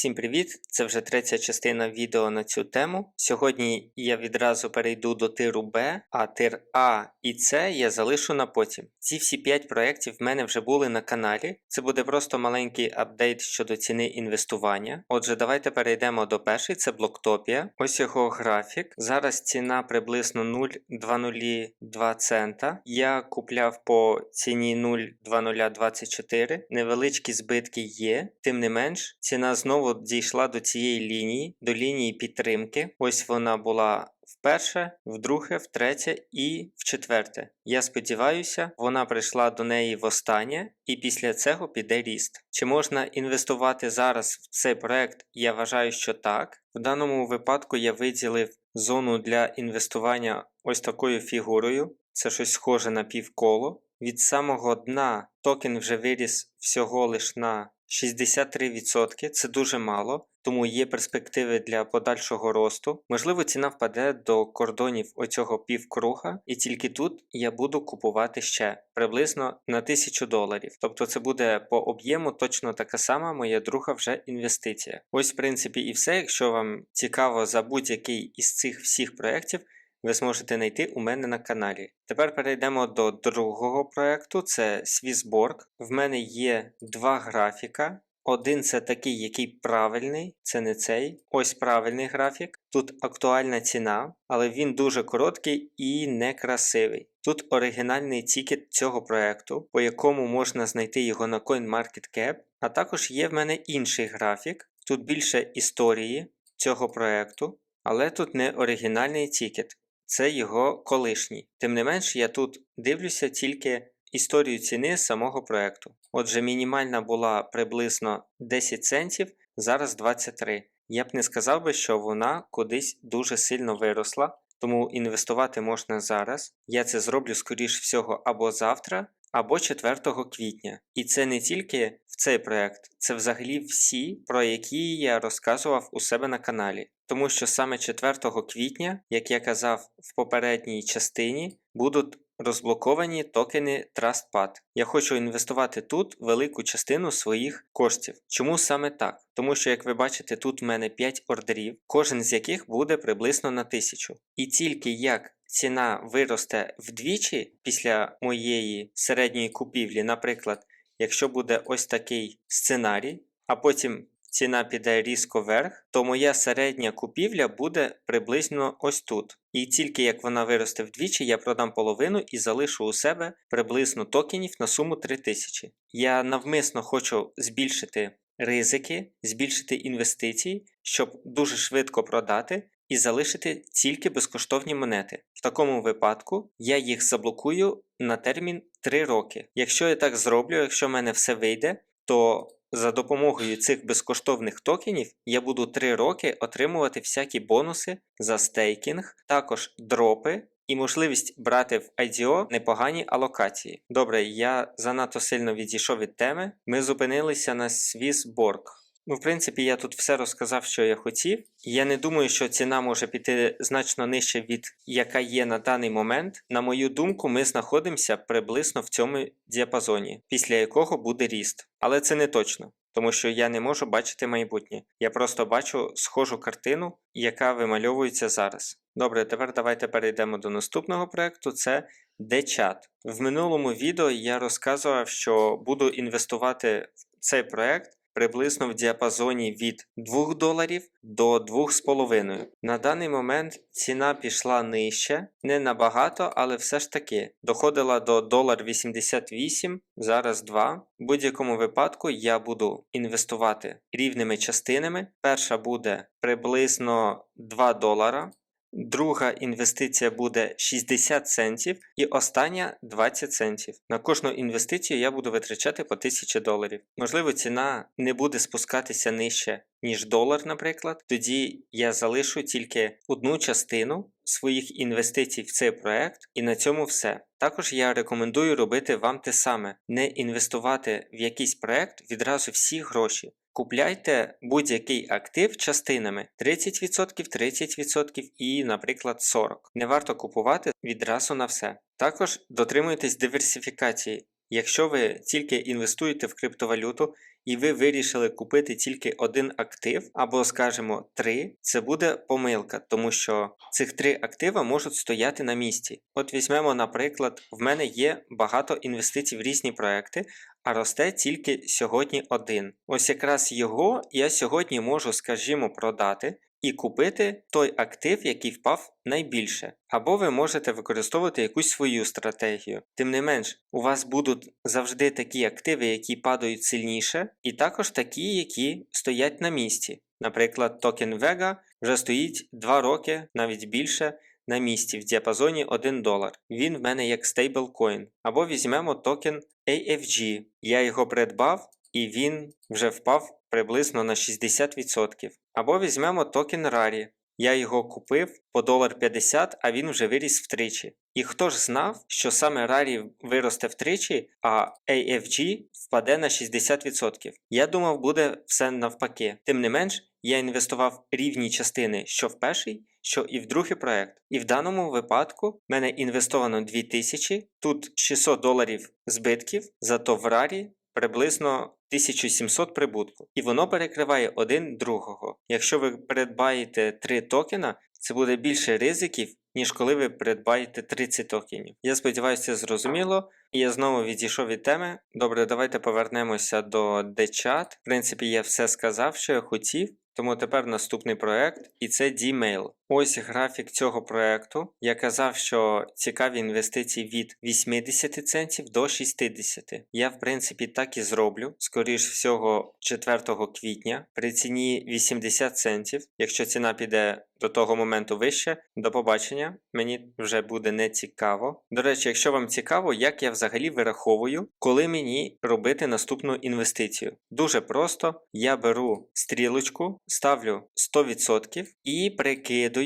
Всім привіт! Це вже третя частина відео на цю тему. Сьогодні я відразу перейду до тиру Б, а тир А і С я залишу на потім. Ці всі 5 проєктів в мене вже були на каналі. Це буде просто маленький апдейт щодо ціни інвестування. Отже, давайте перейдемо до першої, це Блоктопія. Ось його графік. Зараз ціна приблизно 0,202 цента. Я купляв по ціні 0,2024. Невеличкі збитки є, тим не менш, ціна знову дійшла до цієї лінії, до лінії підтримки. Ось вона була вперше, вдруге, втретє і вчетверте. Я сподіваюся, вона прийшла до неї востаннє, і після цього піде ріст. Чи можна інвестувати зараз в цей проект? Я вважаю, що так. В даному випадку я виділив зону для інвестування ось такою фігурою. Це щось схоже на півколо. Від самого дна токен вже виріс всього лиш на 63%, це дуже мало, тому є перспективи для подальшого росту. Можливо, ціна впаде до кордонів оцього півкруга, і тільки тут я буду купувати ще приблизно на 1000 доларів. Тобто це буде по об'єму точно така сама моя друга вже інвестиція. Ось, в принципі, і все. Якщо вам цікаво за будь-який із цих всіх проєктів, ви зможете знайти у мене на каналі. Тепер перейдемо до другого проєкту, це Swissborg. В мене є два графіка. Один це такий, який правильний, це не цей. Ось правильний графік. Тут актуальна ціна, але він дуже короткий і некрасивий. Тут оригінальний тікет цього проєкту, по якому можна знайти його на CoinMarketCap. А також є в мене інший графік. Тут більше історії цього проєкту, але тут не оригінальний тікет це його колишній. Тим не менш, я тут дивлюся тільки історію ціни самого проєкту. Отже, мінімальна була приблизно 10 центів, зараз 23. Я б не сказав би, що вона кудись дуже сильно виросла, тому інвестувати можна зараз. Я це зроблю, скоріш всього, або завтра, або 4 квітня. І це не тільки цей проект, це взагалі всі, про які я розказував у себе на каналі. Тому що саме 4 квітня, як я казав в попередній частині, будуть розблоковані токени TrustPad. Я хочу інвестувати тут велику частину своїх коштів. Чому саме так? Тому що, як ви бачите, тут в мене 5 ордерів, кожен з яких буде приблизно на 1000. І тільки як ціна виросте вдвічі після моєї середньої купівлі, наприклад, якщо буде ось такий сценарій, а потім ціна піде різко вверх, то моя середня купівля буде приблизно ось тут. І тільки як вона виросте вдвічі, я продам половину і залишу у себе приблизно токенів на суму 3000. Я навмисно хочу збільшити ризики, збільшити інвестиції, щоб дуже швидко продати. І залишити тільки безкоштовні монети. В такому випадку я їх заблокую на термін 3 роки. Якщо я так зроблю, якщо в мене все вийде, то за допомогою цих безкоштовних токенів я буду 3 роки отримувати всякі бонуси за стейкінг, також дропи і можливість брати в IDO непогані алокації. Добре, я занадто сильно відійшов від теми. Ми зупинилися на Swissborg. Ну, в принципі, я тут все розказав, що я хотів. Я не думаю, що ціна може піти значно нижче від яка є на даний момент. На мою думку, ми знаходимося приблизно в цьому діапазоні, після якого буде ріст. Але це не точно, тому що я не можу бачити майбутнє. Я просто бачу схожу картину, яка вимальовується зараз. Добре, тепер давайте перейдемо до наступного проєкту. Це DChat. В минулому відео я розказував, що буду інвестувати в цей проєкт приблизно в діапазоні від 2 доларів до 2,5. На даний момент ціна пішла нижче, не набагато, але все ж таки доходила до 1,88, зараз 2. В будь-якому випадку я буду інвестувати рівними частинами. Перша буде приблизно 2 долара. Друга інвестиція буде 60 центів і остання 20 центів. На кожну інвестицію я буду витрачати по 1000 доларів. Можливо, ціна не буде спускатися нижче, ніж долар, наприклад. Тоді я залишу тільки одну частину своїх інвестицій в цей проект, і на цьому все. Також я рекомендую робити вам те саме: не інвестувати в якийсь проект відразу всі гроші. Купляйте будь-який актив частинами 30%, 30% і, наприклад, 40%. Не варто купувати відразу на все. Також дотримуйтесь диверсифікації. Якщо ви тільки інвестуєте в криптовалюту і ви вирішили купити тільки один актив, або, скажімо, три, це буде помилка, тому що цих три актива можуть стояти на місці. От візьмемо, наприклад, в мене є багато інвестицій в різні проекти, а росте тільки сьогодні один. Ось якраз його я сьогодні можу, скажімо, продати. І купити той актив, який впав найбільше, або ви можете використовувати якусь свою стратегію. Тим не менш, у вас будуть завжди такі активи, які падають сильніше, і також такі, які стоять на місці. Наприклад, токен Vega вже стоїть 2 роки, навіть більше, на місці в діапазоні 1 долар. Він в мене як стейблкоін. Або візьмемо токен AFG. Я його придбав і він вже впав приблизно на 60%. Або візьмемо токен Rari. Я його купив по долар 50, а він вже виріс втричі. І хто ж знав, що саме Rari виросте втричі, а AFG впаде на 60%? Я думав, буде все навпаки. Тим не менш, я інвестував рівні частини що в перший, що і в другий проект. І в даному випадку в мене інвестовано 2000, тут 600 доларів збитків, зато в Rari приблизно 1700 прибутку. І воно перекриває один другого. Якщо ви придбаєте 3 токена, це буде більше ризиків, ніж коли ви придбаєте 30 токенів. Я сподіваюся, це зрозуміло. І я знову відійшов від теми. Добре, давайте повернемося до DChat. В принципі, я все сказав, що я хотів. Тому тепер наступний проект, і це Dmail. Ось графік цього проекту. Я казав, що цікаві інвестиції від 80 центів до 60. Я, в принципі, так і зроблю. Скоріш всього, 4 квітня при ціні 80 центів. Якщо ціна піде до того моменту вище, до побачення, мені вже буде не цікаво. До речі, якщо вам цікаво, як я взагалі вираховую, коли мені робити наступну інвестицію. Дуже просто я беру стрілочку, ставлю 100% і прикидую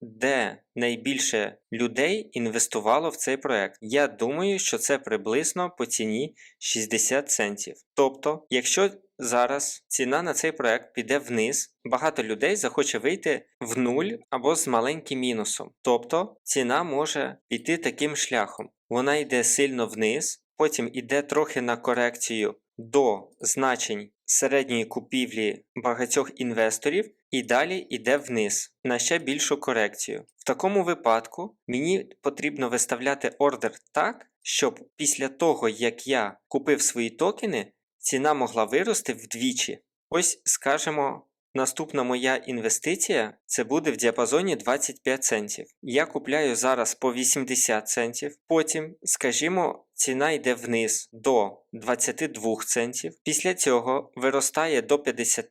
де найбільше людей інвестувало в цей проект. Я думаю, що це приблизно по ціні 60 центів. Тобто, якщо зараз ціна на цей проект піде вниз, багато людей захоче вийти в нуль або з маленьким мінусом. Тобто ціна може піти таким шляхом. Вона йде сильно вниз, потім йде трохи на корекцію до значень середньої купівлі багатьох інвесторів і далі йде вниз на ще більшу корекцію. В такому випадку мені потрібно виставляти ордер так, щоб після того, як я купив свої токени, ціна могла вирости вдвічі. Ось скажемо. Наступна моя інвестиція це буде в діапазоні 25 центів. Я купляю зараз по 80 центів. Потім, скажімо, ціна йде вниз до 22 центів. Після цього виростає до 50.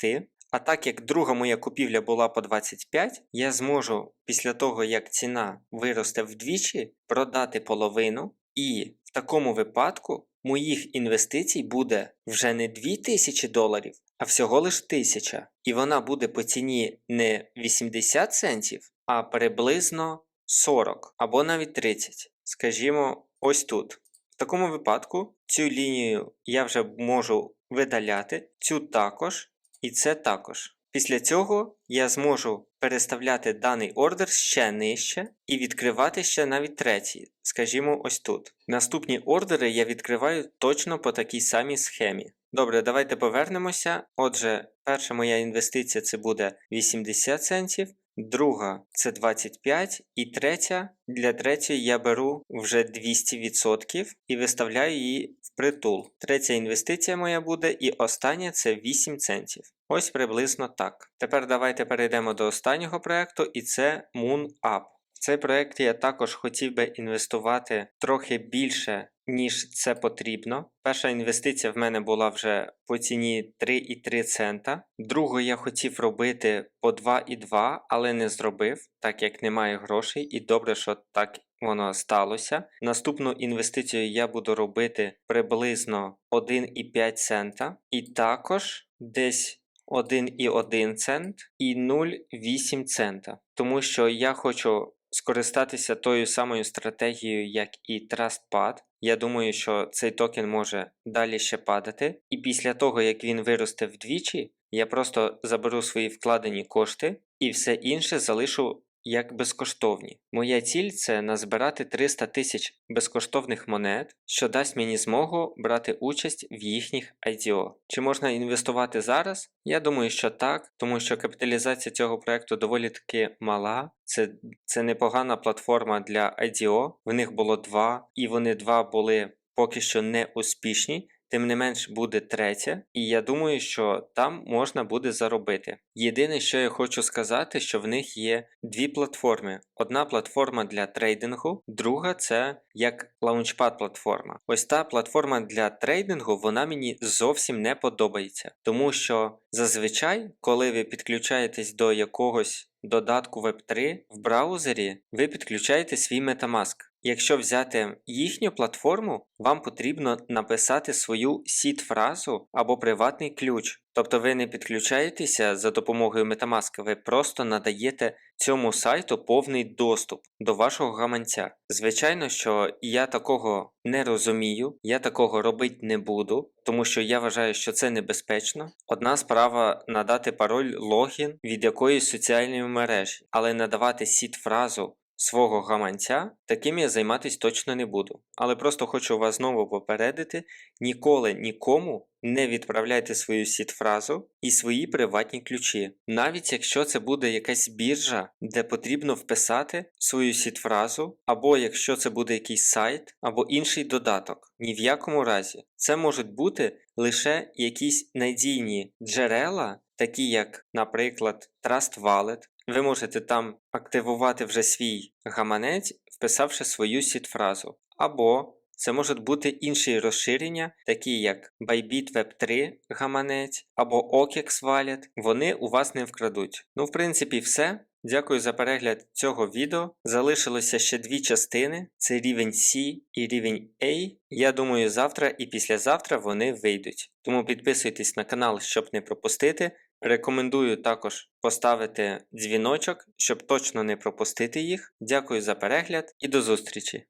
А так як друга моя купівля була по 25, я зможу після того, як ціна виросте вдвічі, продати половину. І в такому випадку моїх інвестицій буде вже не 2000 доларів, а всього лиш 1000. І вона буде по ціні не 80 центів, а приблизно 40 або навіть 30. Скажімо, ось тут. В такому випадку цю лінію я вже можу видаляти, цю також і це також. Після цього я зможу переставляти даний ордер ще нижче і відкривати ще навіть третій, скажімо, ось тут. Наступні ордери я відкриваю точно по такій самій схемі. Добре, давайте повернемося. Отже, перша моя інвестиція це буде 80 центів, друга це 25, і третя для третьої я беру вже 200% і виставляю її в притул. Третя інвестиція моя буде, і остання це 8 центів. Ось приблизно так. Тепер давайте перейдемо до останнього проєкту, і це MoonUp. В цей проєкт я також хотів би інвестувати трохи більше, ніж це потрібно. Перша інвестиція в мене була вже по ціні 3,3 цента. Другу я хотів робити по 2,2, але не зробив, так як немає грошей, і добре, що так воно сталося. Наступну інвестицію я буду робити приблизно 1,5 цента. І також десь 1,1 цент і 0,8 цента. Тому що я хочу скористатися тою самою стратегією, як і TrustPad. Я думаю, що цей токен може далі ще падати. І після того, як він виросте вдвічі, я просто заберу свої вкладені кошти і все інше залишу як безкоштовні. Моя ціль це назбирати 300 тисяч безкоштовних монет, що дасть мені змогу брати участь в їхніх IDO. Чи можна інвестувати зараз? Я думаю, що так, тому що капіталізація цього проекту доволі таки мала. Це, це непогана платформа для IDO. В них було два, і вони два були поки що не успішні. Тим не менш буде третя, і я думаю, що там можна буде заробити. Єдине, що я хочу сказати, що в них є дві платформи: одна платформа для трейдингу, друга це як лаунчпад платформа. Ось та платформа для трейдингу вона мені зовсім не подобається, тому що зазвичай, коли ви підключаєтесь до якогось додатку Web3 в браузері, ви підключаєте свій Metamask. Якщо взяти їхню платформу, вам потрібно написати свою сід-фразу або приватний ключ. Тобто ви не підключаєтеся за допомогою Metamask, ви просто надаєте цьому сайту повний доступ до вашого гаманця. Звичайно, що я такого не розумію, я такого робити не буду, тому що я вважаю, що це небезпечно. Одна справа надати пароль логін від якоїсь соціальної мережі, але надавати сід-фразу свого гаманця, таким я займатися точно не буду. Але просто хочу вас знову попередити: ніколи нікому не відправляйте свою сід-фразу і свої приватні ключі. Навіть якщо це буде якась біржа, де потрібно вписати свою сід-фразу, або якщо це буде якийсь сайт, або інший додаток. Ні в якому разі. Це можуть бути лише якісь надійні джерела, такі як, наприклад, Trust Wallet, ви можете там активувати вже свій гаманець, вписавши свою сід-фразу. Або це можуть бути інші розширення, такі як Bybit Web3 гаманець або OKEX Wallet. Вони у вас не вкрадуть. Ну, в принципі, все. Дякую за перегляд цього відео. Залишилося ще дві частини: це рівень C і рівень A. Я думаю, завтра і післязавтра вони вийдуть. Тому підписуйтесь на канал, щоб не пропустити. Рекомендую також поставити дзвіночок, щоб точно не пропустити їх. Дякую за перегляд і до зустрічі!